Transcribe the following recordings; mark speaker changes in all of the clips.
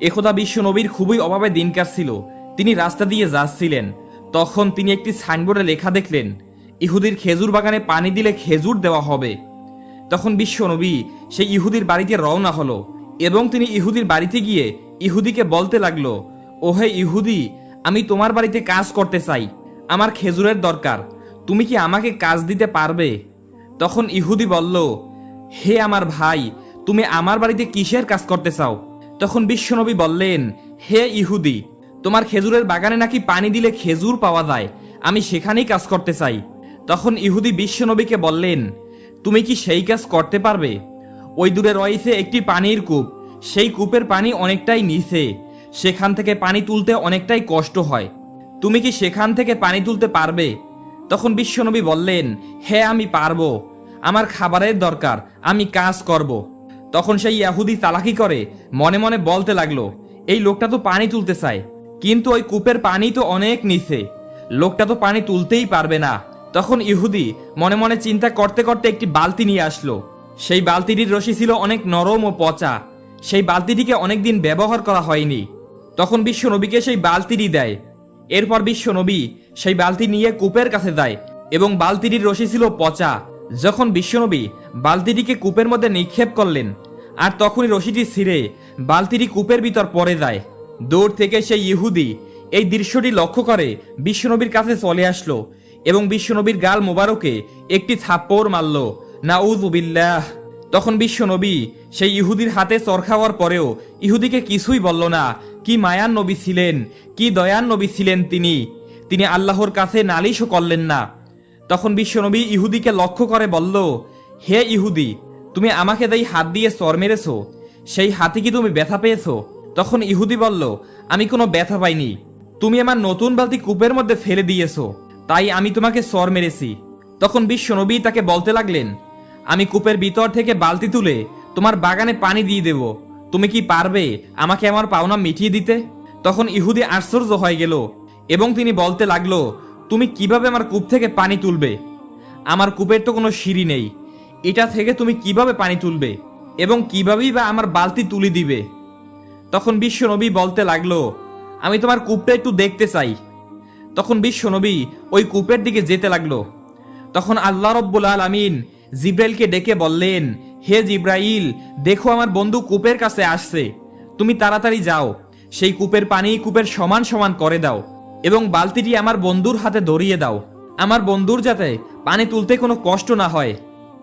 Speaker 1: একদা বিশ্ব নবীর খুবই অভাবে দিন কাটছিল। তিনি রাস্তা দিয়ে যাচ্ছিলেন। তখন তিনি একটি সাইনবোর্ডে লেখা দেখলেন, ইহুদির খেজুর বাগানে পানি দিলে খেজুর দেওয়া হবে। তখন বিশ্ব নবী সেই ইহুদির বাড়িতে রওনা হলো এবং তিনি ইহুদির বাড়িতে গিয়ে ইহুদিকে বলতে লাগল, ওহে ইহুদি, আমি তোমার বাড়িতে কাজ করতে চাই। আমার খেজুরের দরকার। তুমি কি আমাকে কাজ দিতে পারবে? তখন ইহুদি বলল, হে আমার ভাই, তুমি আমার বাড়িতে কিসের কাজ করতে চাও? তখন বিশ্বনবী বললেন, হে ইহুদি, তোমার খেজুরের বাগানে নাকি পানি দিলে খেজুর পাওয়া যায়? আমি সেখানেই কাজ করতে চাই। তখন ইহুদি বিশ্বনবীকে বললেন, তুমি কি সেই কাজ করতে পারবে? ওই দূরে রয়েছে একটি পানির কূপ। সেই কূপের পানি অনেকটাই নিচে। সেখান থেকে পানি তুলতে অনেকটাই কষ্ট হয়। তুমি কি সেখান থেকে পানি তুলতে পারবে? তখন বিশ্বনবী বললেন হ্যাঁ আমি পারব। আমার খাবারের দরকার। আমি কাজ করব। তখন সেই ইয়াহুদি তালাকি করে, মনে মনে বলতে লাগল, এই লোকটা তো পানি তুলতে চায়, কিন্তু ওই কূপের পানি তো অনেক নিচে, লোকটা তো পানি তুলতেই পারবে না। তখন ইহুদি মনে মনে চিন্তা করতে করতে একটি বালতি নিয়ে আসলো। সেই বালতিটির রশি ছিল অনেক নরম ও পচা, সেই বালতিটিকে অনেকদিন ব্যবহার করা হয়নি। তখন বিশ্ব নবীকে সেই বালতিটি দেয়। এরপর বিশ্ব নবী সেই বালতি নিয়ে কূপের কাছে যায় এবং বালতিটির রশি ছিল পচা। যখন বিশ্বনবী বালতিটিকে কূপের মধ্যে নিক্ষেপ করলেন আর তখনই রশিটি ছিঁড়ে বালতিটি কূপের ভিতর পড়ে যায়। দূর থেকে সেই ইহুদি এই দৃশ্যটি লক্ষ্য করে বিশ্বনবীর কাছে চলে আসলো এবং বিশ্বনবীর গাল মোবারকে একটি থাপ্পড় মারল। না নাউজুবিল্লাহ তখন বিশ্বনবী সেই ইহুদির হাতে চর খাওয়ার পরেও ইহুদিকে কিছুই বলল না। কি মায়ান নবী ছিলেন, কি দয়ান নবী ছিলেন তিনি। তিনি আল্লাহর কাছে নালিশও করলেন না। তখন বিশ্বনবী ইহুদিকে লক্ষ্য করে বলল, হে ইহুদি তুমি আমাকে দেই হাত দিয়ে চর মেরেছ, সেই হাতে কি তুমি ব্যথা পেয়েছ? তখন ইহুদি বলল, আমি কোনো ব্যথা পাইনি। তুমি আমার নতুন বালতি কূপের মধ্যে ফেলে দিয়েছ, তাই আমি তোমাকে চর মেরেছি। তখন বিশ্বনবী তাকে বলতে লাগলেন, আমি কূপের ভিতর থেকে বালতি তুলে তোমার বাগানে পানি দিয়ে দেব। তুমি কি পারবে আমাকে আমার পাওনা মিটিয়ে দিতে? তখন ইহুদি আশ্চর্য হয়ে গেল এবং তিনি বলতে লাগল, তুমি কীভাবে আমার কূপ থেকে পানি তুলবে? আমার কূপের তো কোনো সিঁড়ি নেই। এটা থেকে তুমি কীভাবে পানি তুলবে এবং কিভাবেই বা আমার বালতি তুলে দিবে? তখন বিশ্বনবী বলতে লাগল, আমি তোমার কূপটা একটু দেখতে চাই। তখন বিশ্বনবী ওই কূপের দিকে যেতে লাগল। তখন আল্লাহ রব্বুল আলমিন জিব্রাইলকে ডেকে বললেন, হে জিব্রাইল, দেখো আমার বন্ধু কূপের কাছে আসছে। তুমি তাড়াতাড়ি যাও, সেই কূপের পানি কূপের সমান সমান করে দাও এবং বালতিটি আমার বন্ধুর হাতে ধরিয়ে দাও। আমার বন্ধুর যাতে পানি তুলতে কোনো কষ্ট না হয়।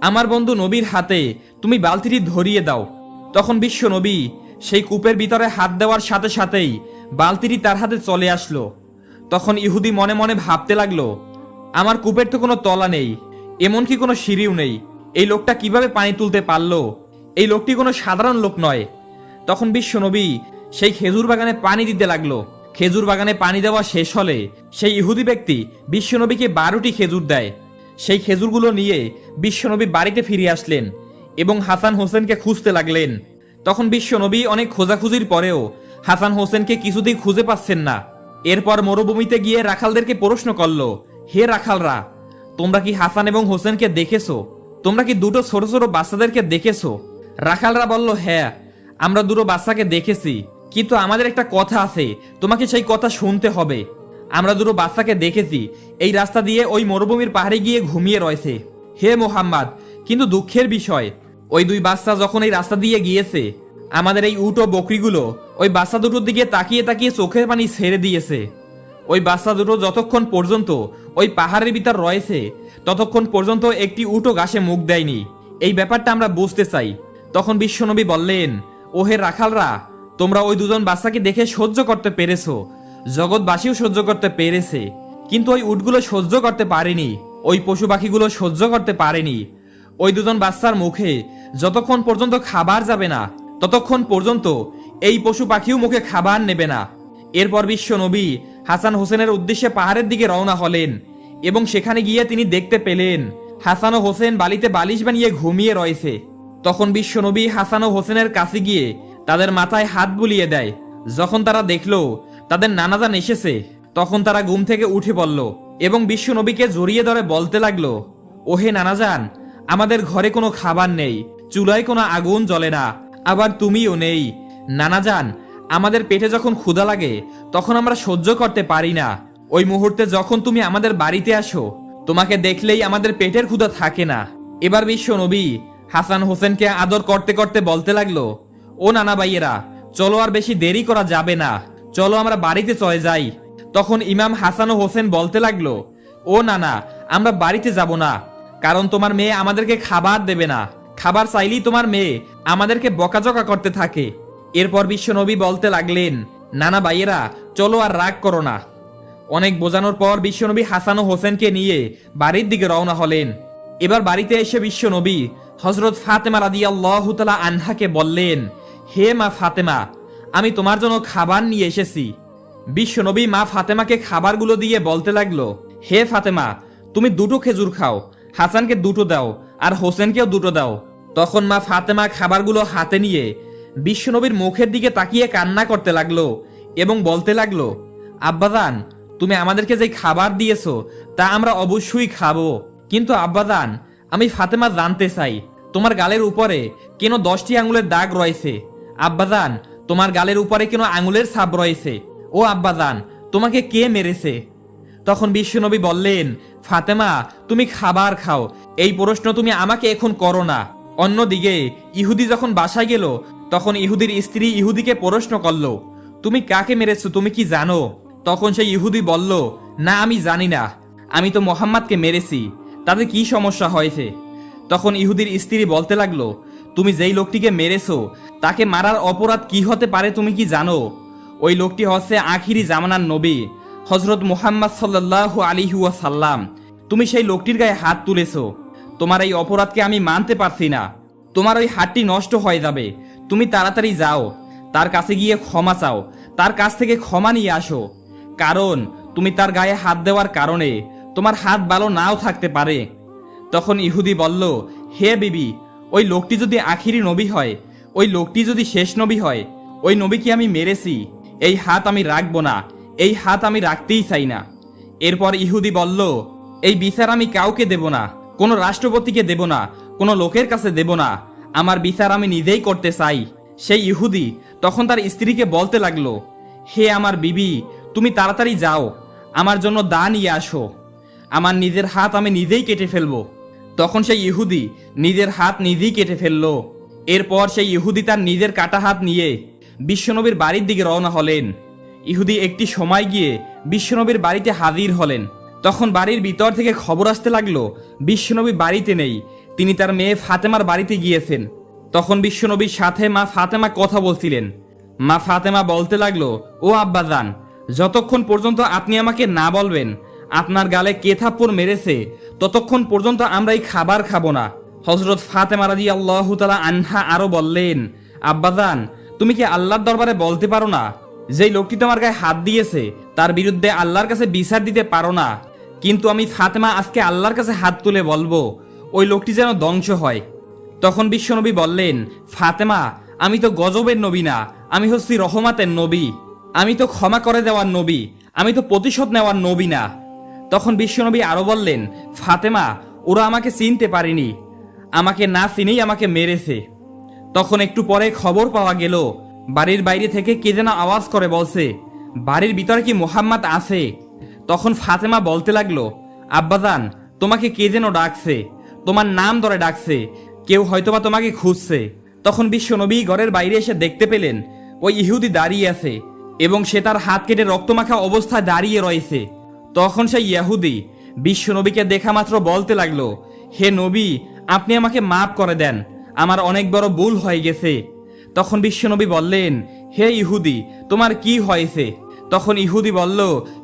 Speaker 1: আমার বন্ধু নবীর হাতে তুমি বালতিটি ধরিয়ে দাও। তখন বিশ্ব নবী সেই কূপের ভিতরে হাত দেওয়ার সাথে সাথেই বালতিটি তার হাতে চলে আসলো। তখন ইহুদি মনে মনে ভাবতে লাগল, আমার কূপের তো কোনো তলা নেই, এমনকি কোনো সিঁড়িও নেই। এই লোকটা কীভাবে পানি তুলতে পারল? এই লোকটি কোনো সাধারণ লোক নয়। তখন বিশ্বনবী সেই খেজুর বাগানে পানি দিতে লাগল। খেজুর বাগানে পানি দেওয়া শেষ হলে সেই ইহুদি ব্যক্তি বিশ্বনবীকে বারোটি খেজুর দেয়। সেই খেজুরগুলো নিয়ে বিশ্বনবী বাড়িতে ফিরে আসলেন এবং হাসান হোসেনকে খুঁজতে লাগলেন। তখন বিশ্বনবী অনেক খোঁজাখুঁজির পরেও হাসান হোসেনকে কিছুতেই খুঁজে পাচ্ছেন না। এরপর মরুভূমিতে গিয়ে রাখালদেরকে প্রশ্ন করল, হে রাখালরা, তোমরা কি হাসান এবং হোসেনকে দেখেছ? তোমরা কি দুটো ছোট ছোট বাচ্চাদেরকে দেখেছ? রাখালরা বলল হ্যাঁ আমরা দুটো বাচ্চাকে দেখেছি, কিন্তু আমাদের একটা কথা আছে, তোমাকে সেই কথা শুনতে হবে। আমরা দুটো বাচ্চাকে দেখেছি। এই রাস্তা দিয়ে ওই মরুভূমির পাহাড়ে গিয়ে ঘুমিয়ে রয়েছে। হে মোহাম্মদ, কিন্তু দুঃখের বিষয়, ওই দুই বাচ্চা যখন এই রাস্তা দিয়ে গিয়েছে, আমাদের এই উট ও বকরিগুলো ওই বাচ্চা দুটোর দিকে তাকিয়ে তাকিয়ে চোখের পানি ছেড়ে দিয়েছে। ওই বাচ্চা দুটো যতক্ষণ পর্যন্ত ওই পাহাড়ের ভিতর রয়েছে, ততক্ষণ পর্যন্ত একটি উটো গাছে মুখ দেয়নি। এই ব্যাপারটা আমরা বুঝতে চাই। তখন বিশ্বনবী বললেন, ওহে রাখালরা, তোমরা ওই দুজন বাচ্চাকে দেখে সহ্য করতে পেরেছ। জগৎবাসীও সহ্য করতে পেরেছে। কিন্তু ওই উটগুলো সহ্য করতে পারেনি, ওই পশু পাখিগুলো সহ্য করতে পারেনি। ওই দুজন বাচ্চার মুখে যতক্ষণ পর্যন্ত খাবার যাবে না, ততক্ষণ পর্যন্ত এই পশু পাখিও মুখে খাবার নেবে না। এরপর বিশ্ব নবী হাসান হোসেনের উদ্দেশ্যে পাহাড়ের দিকে রওনা হলেন এবং সেখানে গিয়ে তিনি দেখতে পেলেন, হাসান ও হোসেন বালিতে বালিশ বানিয়ে ঘুমিয়ে রয়েছে। তখন বিশ্ব নবী হাসান ও হোসেনের কাছে গিয়ে তাদের মাথায় হাত বুলিয়ে দেয়। যখন তারা দেখল তাদের নানাজান এসেছে। তখন তারা ঘুম থেকে উঠে পড়ল এবং বিশ্ব নবীকে জড়িয়ে ধরে বলতে লাগল, ওহে নানাজান, আমাদের ঘরে কোনো খাবার নেই, চুলায় কোনো আগুন জ্বলে না, আবার তুমিও নেই। নানাজান, আমাদের পেটে যখন ক্ষুধা লাগে, তখন আমরা সহ্য করতে পারি না। ওই মুহূর্তে যখন তুমি আমাদের বাড়িতে আসো, তোমাকে দেখলেই আমাদের পেটের ক্ষুধা থাকে না। এবার বিশ্ব নবী হাসান হোসেনকে আদর করতে করতে বলতে লাগল, ও নানা ভাইয়েরা, চলো আর বেশি দেরি করা যাবে না। চলো আমরা বাড়িতে চলে যাই। তখন ইমাম হাসান ও হোসেন বলতে লাগল, ও নানা, আমরা বাড়িতে যাব না, কারণ তোমার মেয়ে আমাদেরকে খাবার দেবে না। খাবার চাইলেই তোমার মেয়ে আমাদেরকে বকাজকা করতে থাকে। এরপর বিশ্বনবী বলতে লাগলেন, নানা ভাইয়েরা, চলো আর রাগ করো না। অনেক বোঝানোর পর বিশ্বনবী হাসান ও হোসেনকে নিয়ে বাড়ির দিকে রওনা হলেন। এবার বাড়িতে এসে বিশ্বনবী হজরত ফাতেমা রাদি আল্লাহ আনহাকে বললেন, হে মা ফাতেমা আমি তোমার জন্য খাবার নিয়ে এসেছি। বিশ্বনবী মা ফাতেমাকে খাবারগুলো দিয়ে বলতে লাগল, হে ফাতেমা, তুমি দুটো খেজুর খাও, হাসানকে দুটো দাও আর হোসেনকেও দুটো দাও। তখন মা ফাতেমা খাবারগুলো হাতে নিয়ে বিশ্বনবীর মুখের দিকে তাকিয়ে কান্না করতে লাগল এবং বলতে লাগল আব্বাদান তুমি আমাদেরকে যে খাবার দিয়েছ, তা আমরা অবশ্যই খাব। কিন্তু আব্বাদান আমি ফাতেমা জানতে চাই, তোমার গালের উপরে কেন দশটি আঙুলের দাগ রয়েছে? আব্বাদান তোমার গালের উপরে কেন আঙুলের ছাপ রয়েছে? ও আব্বাদান তোমাকে কে মেরেছে? তখন বিশ্বনবী বললেন, ফাতেমা, তুমি খাবার খাও। এই প্রশ্ন তুমি আমাকে এখন করো না। অন্যদিকে, ইহুদি যখন বাসায় গেল, তখন ইহুদির স্ত্রী ইহুদিকে প্রশ্ন করল, তুমি কাকে মেরেছো? তুমি কি জানো? তখন সেই ইহুদি বলল, না, আমি জানি না। আমি তো মোহাম্মদকে মেরেছি। তাতে কি সমস্যা হয়েছে? তখন ইহুদির স্ত্রী বলতে লাগল তুমি যেই লোকটিকে মেরেছো, তাকে মারার অপরাধ কি হতে পারে তুমি কি জানো? ওই লোকটি হচ্ছে আখিরি জামানার নবী হজরত মুহাম্মদ সাল্লাহ আলিহুয়া সাল্লাম তুমি সেই লোকটির গায়ে হাত তুলেছো। তোমার এই অপরাধকে আমি মানতে পারছি না। তোমার ওই হাতটি নষ্ট হয়ে যাবে। তুমি তাড়াতাড়ি যাও। তার কাছে গিয়ে ক্ষমা চাও। তার কাছ থেকে ক্ষমা নিয়ে আসো। কারণ তুমি তার গায়ে হাত দেওয়ার কারণে তোমার হাত ভালো নাও থাকতে পারে। তখন ইহুদি বলল, হে বিবি ওই লোকটি যদি আখিরি নবী হয়, ওই লোকটি যদি শেষ নবী হয়, ওই নবীকে আমি মেরেছি, এই হাত আমি রাখব না, এই হাত আমি রাখতেই চাই না। এরপর ইহুদি বলল, এই বিচার আমি কাউকে দেব না, কোনো রাষ্ট্রপতিকে দেব না, কোনো লোকের কাছে দেব না, আমার বিচার আমি নিজেই করতে চাই। সেই ইহুদি তখন তার স্ত্রীকে বলতে লাগল, হে আমার বিবি, তুমি তাড়াতাড়ি যাও, আমার জন্য দা নিয়ে আসো। আমার নিজের হাত আমি নিজেই কেটে ফেলব। তখন সেই ইহুদি নিজের হাত নিজেই কেটে ফেলল। এরপর সেই ইহুদি তার নিজের কাটা হাত নিয়ে বিশ্বনবীর বাড়ির দিকে রওনা হলেন। ইহুদি একটি সময় গিয়ে বিশ্বনবীর বাড়িতে হাজির হলেন। তখন বাড়ির ভিতর থেকে খবর আসতে লাগল, বিশ্বনবী বাড়িতে নেই, তিনি তার মেয়ে ফাতেমার বাড়িতে গিয়েছেন। তখন বিশ্বনবীর সাথে মা ফাতেমা কথা বলছিলেন। মা ফাতেমা বলতে লাগল, ও আব্বাজান, যতক্ষণ পর্যন্ত আপনি আমাকে না বলবেন আপনার গালে কে থাপ্পড় মেরেছে? ততক্ষণ পর্যন্ত আমরা এই খাবার খাব না। হজরত ফাতেমা রাজি আল্লাহ তালা আনহা আরও বললেন আব্বাজান তুমি কি আল্লাহর দরবারে বলতে পারো না? যেই লোকটি তোমার গায়ে হাত দিয়েছে, তার বিরুদ্ধে আল্লাহর কাছে বিচার দিতে পারো না। কিন্তু আমি ফাতেমা আজকে আল্লাহর কাছে হাত তুলে বলব, ওই লোকটি যেন ধ্বংস হয়। তখন বিশ্বনবী বললেন, ফাতেমা, আমি তো গজবের নবী না, আমি হচ্ছি রহমাতের নবী। আমি তো ক্ষমা করে দেওয়ার নবী, আমি তো প্রতিশোধ নেওয়ার নবী না। তখন বিশ্বনবী আরও বললেন, ফাতেমা, ওরা আমাকে চিনতে পারেনি। আমাকে না চিনেই আমাকে মেরেছে। তখন একটু পরে খবর পাওয়া গেল, বাড়ির বাইরে থেকে কে যেন আওয়াজ করে বলছে, বাড়ির ভিতরে কি মোহাম্মদ আছে? তখন ফাতেমা বলতে লাগল আব্বাজান তোমাকে কে যেন ডাকছে? তোমার নাম ধরে ডাকছে। কেউ হয়তোবা তোমাকে খুঁজছে। তখন বিশ্বনবী ঘরের বাইরে এসে দেখতে পেলেন, ওই ইহুদি দাঁড়িয়ে আছে এবং সে তার হাত কেটে রক্তমাখা অবস্থায় দাঁড়িয়ে রয়েছে। তখন সেই ইয়াহুদি বিশ্বনবীকে দেখা মাত্র বলতে লাগল, হে নবী, আপনি আমাকে মাফ করে দেন, আমার অনেক বড় ভুল হয়ে গেছে। তখন বিশ্বনবী বললেন, হে ইহুদি, তোমার কি হয়েছে? তখন ইহুদি বলল,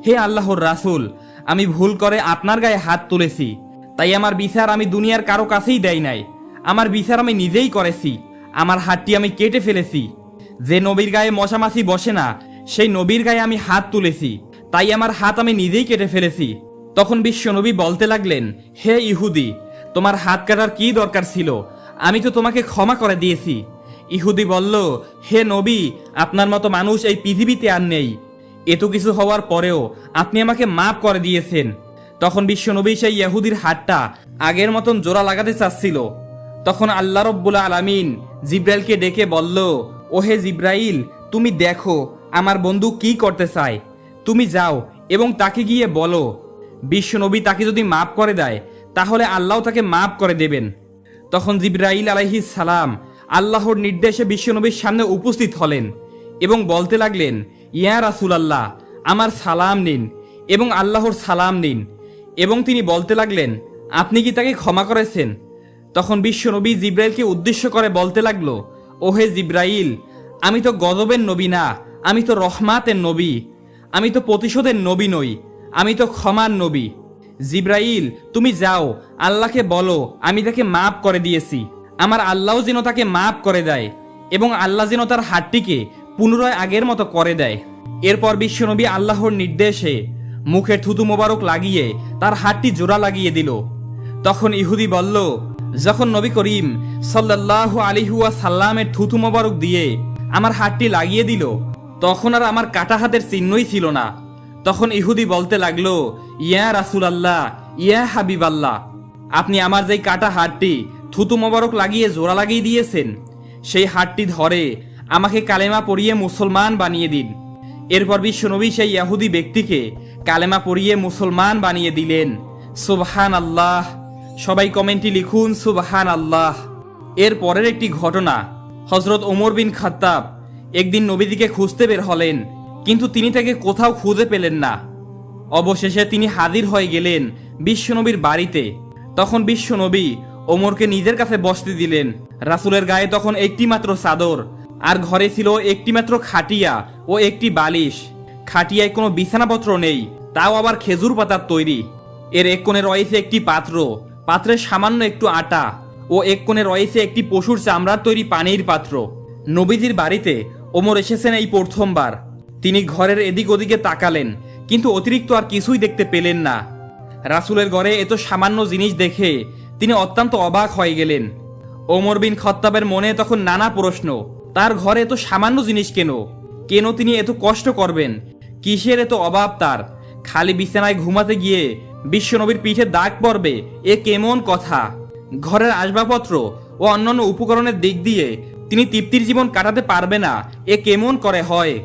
Speaker 1: হে আল্লাহর রাসূল, আমি ভুল করে আপনার গায়ে হাত তুলেছি, তাই আমার বিচার আমি দুনিয়ার কারও কাছেই দেই নাই, আমার বিচার আমি নিজেই করেছি, আমার হাতটি আমি কেটে ফেলেছি। যে নবীর গায়ে মশামাছি বসে না, সেই নবীর গায়ে আমি হাত তুলেছি। তাই আমার হাত আমি নিজেই কেটে ফেলেছি। তখন বিশ্বনবী বলতে লাগলেন, হে ইহুদি, তোমার হাত কাটার কি দরকার ছিল? আমি তো তোমাকে ক্ষমা করে দিয়েছি। ইহুদি বলল, হে নবী, আপনার মতো মানুষ এই পৃথিবীতে আর নেই। এত কিছু হওয়ার পরেও আপনি আমাকে মাফ করে দিয়েছেন। তখন বিশ্বনবী সেই ইহুদির হাতটা আগের মতন জোড়া লাগাতে চাচ্ছিল। তখন আল্লাহ রব্বুল আলামিন জিব্রাইলকে ডেকে বলল, ওহে জিব্রাইল, তুমি দেখো, আমার বন্ধু কি করতে চায়? তুমি যাও এবং তাকে গিয়ে বলো। বিশ্বনবী তাকে যদি মাফ করে দেয়, তাহলে আল্লাহ তাকে মাফ করে দেবেন। তখন জিব্রাইল আলাইহিস সালাম আল্লাহর নির্দেশে বিশ্বনবীর সামনে উপস্থিত হলেন এবং বলতে লাগলেন, ইয়া রাসুল আল্লাহ আমার সালাম নিন এবং আল্লাহর সালাম নিন। এবং তিনি বলতে লাগলেন, আপনি কি তাকে ক্ষমা করেছেন? তখন বিশ্বনবী জিব্রাইলকে উদ্দেশ্য করে বলতে লাগল, ওহে জিব্রাইল, আমি তো গজবের নবী না, আমি তো রহমাতের নবী। আমি তো প্রতিশোধের নবী নই, আমি তো ক্ষমার নবী। জিব্রাইল, তুমি যাও, আল্লাহকে বলো, আমি তাকে মাফ করে দিয়েছি। আমার আল্লাহ যেন তাকে মাফ করে দেয় এবং আল্লাহ যেন তার হাতটিকে পুনরায় আগের মতো করে দেয়। এরপর বিশ্বনবী আল্লাহর নির্দেশে মুখে থুতু মোবারক লাগিয়ে তার হাতটি জোড়া লাগিয়ে দিল। তখন ইহুদি বলল, যখন নবী করিম সাল্লাহ আলিহুয়া সাল্লামের থুতু মোবারক দিয়ে আমার হাতটি লাগিয়ে দিল তখন আর আমার কাটা হাতের চিহ্নই ছিল না। তখন ইহুদি বলতে লাগল, ইয়া রাসুল আল্লাহ ইয়া হাবিব আল্লাহ আপনি আমার যেই কাটা হাতটি থুতু মোবারক লাগিয়ে জোড়া লাগিয়ে দিয়েছেন, সেই হাতটি ধরে আমাকে কালেমা পড়িয়ে মুসলমান বানিয়ে দিন। এরপর বিশ্বনবী সেই ইয়াহুদি ব্যক্তিকে কালেমা পড়িয়ে মুসলমান বানিয়ে দিলেন। সুবহান আল্লাহ সবাই কমেন্টে লিখুন সুবহান আল্লাহ এর পরের একটি ঘটনা হজরত ওমর বিন খাত্তাব একদিন নবীদিকে খুঁজতে বের হলেন, কিন্তু তিনি তাকে কোথাও খুঁজে পেলেন না। অবশেষে তিনি হাজির হয়ে গেলেন বিশ্বনবীর বাড়িতে। তখন বিশ্বনবী ওমরকে নিজের কাছে বসতে দিলেন। রাসুলের গায়ে তখন একটি মাত্র চাদর, আর ঘরে ছিল একটি মাত্র খাটিয়া ও একটি বালিশ। খাটিয়ায় কোনো বিছানাপত্র নেই, তাও আবার খেজুর পাতার তৈরি। এর এক কোণে রয়েছে একটি পাত্র, পাত্রে সামান্য একটু আটা, ও এক কোণে রয়েছে একটি পশুর চামড়ার তৈরি পানির পাত্র। নবীজির বাড়িতে ওমর এসেছেন এই প্রথমবার। তিনি ঘরের এদিক ওদিকে তাকালেন, কিন্তু অতিরিক্ত আর কিছুই দেখতে পেলেন না। রাসুলের ঘরে এত সামান্য জিনিস দেখে তিনি অত্যন্ত অবাক হয়ে গেলেন। ওমর বিন খত্তাবের মনে তখন নানা প্রশ্ন, তার ঘরে এত সামান্য জিনিস কেন? কেন তিনি এত কষ্ট করবেন? কিসের এত অভাব তার? খালি বিছানায় ঘুমাতে গিয়ে বিশ্বনবীর পিঠে দাগ পড়বে, এ কেমন কথা? ঘরের আসবাবপত্র ও অন্যান্য উপকরণের দিক দিয়ে তিনি তৃপ্তির জীবন কাটাতে পারবে না। এ কেমন করে হয়?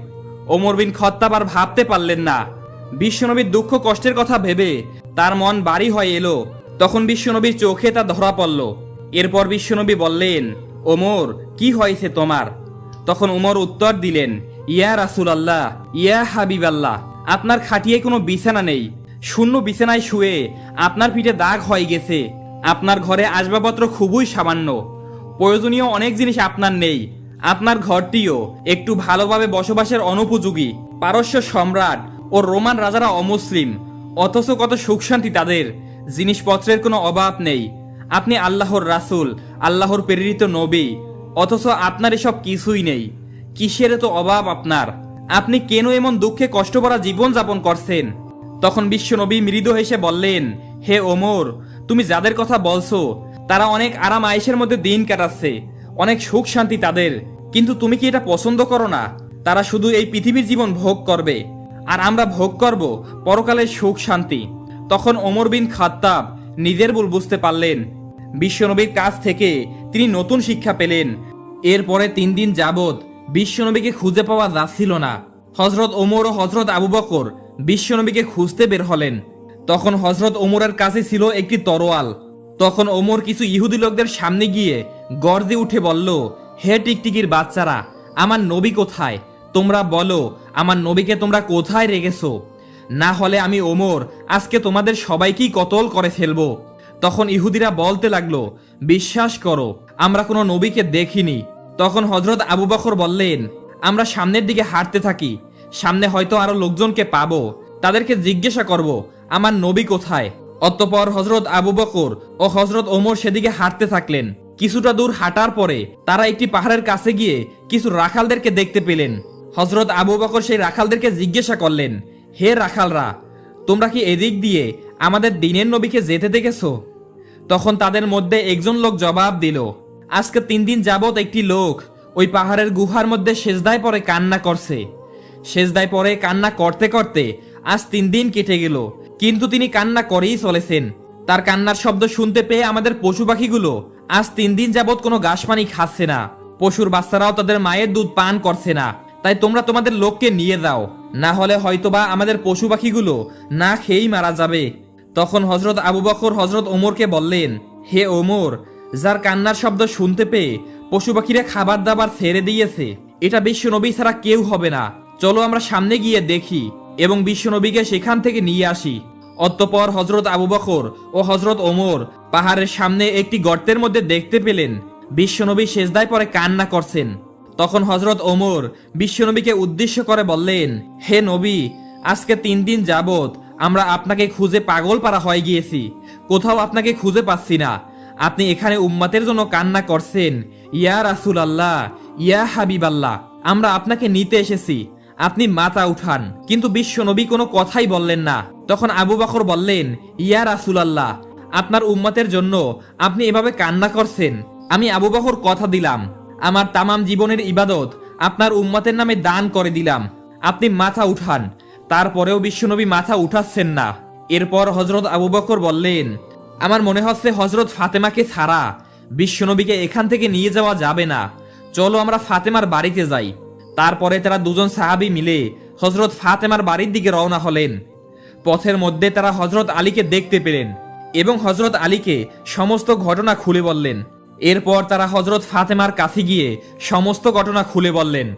Speaker 1: ওমর বিন খত্তাব আর ভাবতে পারলেন না। বিশ্বনবীর দুঃখ কষ্টের কথা ভেবে তার মন বাড়ি হয়ে এলো। তখন বিশ্বনবীর চোখে তা ধরা পড়ল। এরপর বিশ্বনবী বললেন, ওমর, কি হয়েছে তোমার? তখন উমর উত্তর দিলেন, ইয়া রাসুল আল্লাহ ইয়া হাবিব আল্লাহ আপনার খাটিয়ে কোনো বিছানা নেই। শূন্য বিছানায় শুয়ে আপনার পিঠে দাগ হয়ে গেছে। আপনার ঘরে আসবাবপত্র খুবই সামান্য। প্রয়োজনীয় অনেক জিনিস আপনার নেই। আপনার ঘরটিও একটু ভালোভাবে বসবাসের অনুপযোগী। পারস্য সম্রাট ও রোমান রাজারা অমুসলিম, অথচ কত সুখ শান্তি তাদের। জিনিসপত্রের কোনো অভাব নেই। আপনি আল্লাহর রাসূল, আল্লাহর প্রেরিত নবী, অথচ আপনার এসব কিছুই নেই। কিসের তো অভাব আপনার? আপনি কেন এমন দুঃখে কষ্ট ভরা জীবন যাপন করছেন? তখন বিশ্বনবী মৃদু হেসে বললেন, হে ওমর, তুমি যাদের কথা বলছো তারা অনেক আরাম আয়েসের মধ্যে দিন কাটাচ্ছে, অনেক সুখ শান্তি তাদের। কিন্তু তুমি কি এটা পছন্দ করো না? তারা শুধু এই পৃথিবীর জীবন ভোগ করবে। আর আমরা ভোগ করব পরকালের সুখ শান্তি। তখন ওমর বিন খাত্তাব নিজের ভুল বুঝতে পারলেন। বিশ্বনবীর কাছ থেকে তিনি নতুন শিক্ষা পেলেন। এরপরে তিন দিন যাবৎ বিশ্বনবীকে খুঁজে পাওয়া যাচ্ছিল না। হজরত ওমর ও হজরত আবু বকর বিশ্বনবীকে খুঁজতে বের হলেন। তখন হজরত ওমরের কাছে ছিল একটি তরোয়াল। তখন ওমর কিছু ইহুদি লোকদের সামনে গিয়ে গর্দে উঠে বলল, হে টিকটিকির বাচ্চারা, আমার নবী কোথায়? তোমরা বলো, আমার নবীকে তোমরা কোথায় রেখেছো? না হলে আমি ওমর আজকে তোমাদের সবাইকেই কতল করে ফেলব। তখন ইহুদিরা বলতে লাগল, বিশ্বাস করো, আমরা কোনো নবীকে দেখিনি। তখন হজরত আবু বকর বললেন, আমরা সামনের দিকে হাঁটতে থাকি, সামনে হয়তো আরও লোকজনকে পাবো। তাদেরকে জিজ্ঞাসা করব, আমার নবী কোথায়? অতঃপর হজরত আবু বকর ও হজরত ওমর সেদিকে হাঁটতে থাকলেন। কিছুটা দূর হাঁটার পরে তারা একটি পাহাড়ের কাছে গিয়ে কিছু রাখালদেরকে দেখতে পেলেন। হজরত আবু বকর সেই রাখালদেরকে জিজ্ঞাসা করলেন, হে রাখালরা, তোমরা কি এদিক দিয়ে আমাদের দিনের নবীকে যেতে দেখেছ? তখন তাদের মধ্যে একজন লোক জবাব দিল, আজকে তিন দিন যাবৎ একটি লোক ওই পাহাড়ের গুহার মধ্যে সেজদায় পরে কান্না করছে। সেজদায় পরে কান্না করতে করতে আজ তিন দিন কেটে গেল। কিন্তু তিনি কান্না করেই চলেছেন। তার কান্নার শব্দ শুনতে পেয়ে আমাদের পশু পাখিগুলো আজ তিন দিন যাবৎ কোনো ঘাস পানি খাচ্ছে না। পশুর বাচ্চারাও তাদের মায়ের দুধ পান করছে না। তাই তোমরা তোমাদের লোককে নিয়ে যাও। না হলে হয়তোবা আমাদের পশু পাখিগুলো না খেয়েই মারা যাবে। তখন হজরত আবু বকর হজরত ওমরকে বললেন, হে ওমর, যার কান্নার শব্দ শুনতে পেয়ে পশু পাখিরা খাবার দাবার ছেড়ে দিয়েছে, এটা বিশ্ব নবী ছাড়া কেউ হবে না। চলো আমরা সামনে গিয়ে দেখি এবং বিশ্ব নবীকে সেখান থেকে নিয়ে আসি। অতঃপর হজরত আবু বকর ও হজরত ওমর পাহাড়ের সামনে একটি গর্তের মধ্যে দেখতে পেলেন। বিশ্বনবী শেষদায় পরে কান্না করছেন। তখন হজরত ওমর বিশ্বনবীকে উদ্দেশ্য করে বললেন, হে নবী, আজকে তিন দিন যাবত আমরা আপনাকে খুঁজে পাগল পারা হয়ে গিয়েছি। কোথাও আপনাকে খুঁজে পাচ্ছি না। আপনি এখানে উম্মাতের জন্য কান্না করছেন। ইয়া রাসুল আল্লাহ ইয়া হাবিব আল্লাহ আমরা আপনাকে নিতে এসেছি। আপনি মাথা উঠান। কিন্তু বিশ্ব নবী কোনো কথাই বললেন না। তখন আবু বকর বললেন, ইয়া রাসুল আল্লাহ আপনার উম্মতের জন্য আপনি এভাবে কান্না করছেন। আমি আবু বকর কথা দিলাম। আমার তামাম জীবনের ইবাদত আপনার উম্মতের নামে দান করে দিলাম। আপনি মাথা উঠান। তারপরেও বিশ্বনবী মাথা উঠাচ্ছেন না। এরপর হজরত আবু বকর বললেন, আমার মনে হচ্ছে হজরত ফাতেমাকে ছাড়া বিশ্বনবীকে এখান থেকে নিয়ে যাওয়া যাবে না। চলো আমরা ফাতেমার বাড়িতে যাই। তারপরে তারা দুজন সাহাবি মিলে হজরত ফাতেমার বাড়ির দিকে রওনা হলেন। পথের মধ্যে তারা হজরত আলীকে দেখতে পেলেন এবং হজরত আলীকে সমস্ত ঘটনা খুলে বললেন। এরপর তারা হজরত ফাতেমার কাছে গিয়ে সমস্ত ঘটনা খুলে বললেন।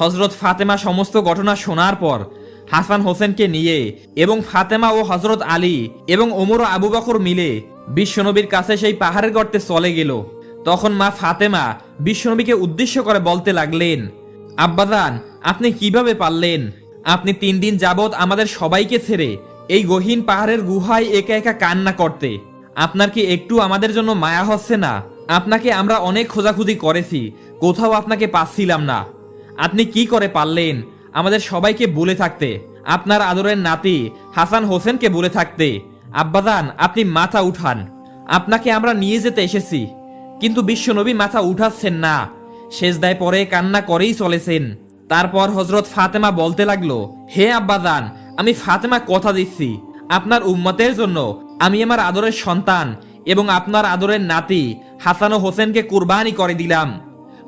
Speaker 1: হজরত ফাতেমা সমস্ত ঘটনা শোনার পর হাসান হোসেনকে নিয়ে এবং ফাতেমা ও হজরত আলী এবং ওমর আবু বকর মিলে বিশ্বনবীর কাছে সেই পাহাড়ের গর্তে চলে গেল। তখন মা ফাতেমা বিশ্বনবীকে উদ্দেশ্য করে বলতে লাগলেন আব্বাদান আপনি কীভাবে পারলেন? আপনি তিন দিন যাবৎ আমাদের সবাইকে ছেড়ে এই গহীন পাহাড়ের গুহায় একা একা কান্না করতে। আপনার কি একটু আমাদের জন্য মায়া হচ্ছে না? আপনাকে আমরা অনেক খোঁজাখুঁজি করেছি, কোথাও আপনাকে পাচ্ছিলাম না। আপনি কি করে পারলেন আমাদের সবাইকে বলে থাকতে? আপনার আদরের নাতি হাসান হোসেনকে বলে থাকতে। আব্বাদান আপনি মাথা উঠান। আপনাকে আমরা নিয়ে যেতে এসেছি, কিন্তু বিশ্বনবী মাথা উঠাচ্ছেন না। শেষদায় পরে কান্না করেই চলেছেন। তারপর হজরত ফাতেমা বলতে লাগল, হে আব্বাদান আমি ফাতেমা কথা দিচ্ছি। আপনার উম্মতের জন্য আমি আমার আদরের সন্তান এবং আপনার আদরের নাতি হাসান ও হোসেনকে কুরবানি করে দিলাম।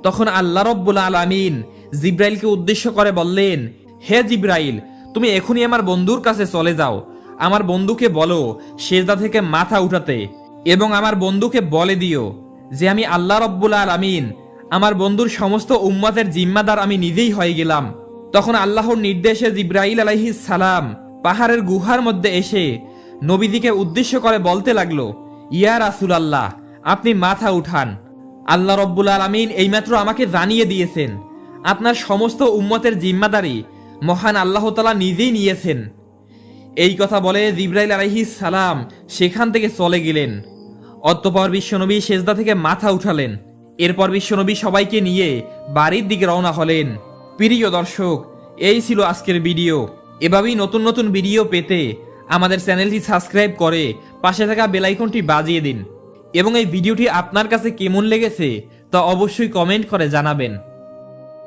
Speaker 1: তখন আল্লাহ রব্বুল আলামিন জিব্রাইলকে উদ্দেশ্য করে বললেন, হে জিব্রাইল, তুমি এখনই আমার বন্ধুর কাছে চলে যাও। আমার বন্ধুকে বলো সেজদা থেকে মাথা উঠাতে এবং আমার বন্ধুকে বলে দিও যে আমি আল্লাহ রব্বুল আলামিন আমার বন্ধুর সমস্ত উম্মাতের জিম্মাদার আমি নিজেই হয়ে গেলাম। তখন আল্লাহর নির্দেশে জিব্রাইল আলাইহিস সালাম পাহাড়ের গুহার মধ্যে এসে নবীদিকে উদ্দেশ্য করে বলতে লাগল, ইয়া রাসুল আল্লাহ আপনি মাথা উঠান। আল্লাহ রব্বুল আলমিন এইমাত্র আমাকে জানিয়ে দিয়েছেন, আপনার সমস্ত উম্মতের জিম্মাদারি মহান আল্লাহ তালা নিজেই নিয়েছেন। এই কথা বলে জিব্রাইল আলাইহিস সালাম সেখান থেকে চলে গেলেন। অতঃপর বিশ্বনবী সেজদা থেকে মাথা উঠালেন। এরপর বিশ্বনবী সবাইকে নিয়ে বাড়ির দিকে রওনা হলেন। প্রিয় দর্শক, এই ছিল আজকের ভিডিও। এভাবেই নতুন নতুন ভিডিও পেতে আমাদের চ্যানেলটি সাবস্ক্রাইব করে পাশে থাকা বেলাইকনটি বাজিয়ে দিন। এবং এই ভিডিওটি আপনার কাছে কেমন লেগেছে তা অবশ্যই কমেন্ট করে জানাবেন।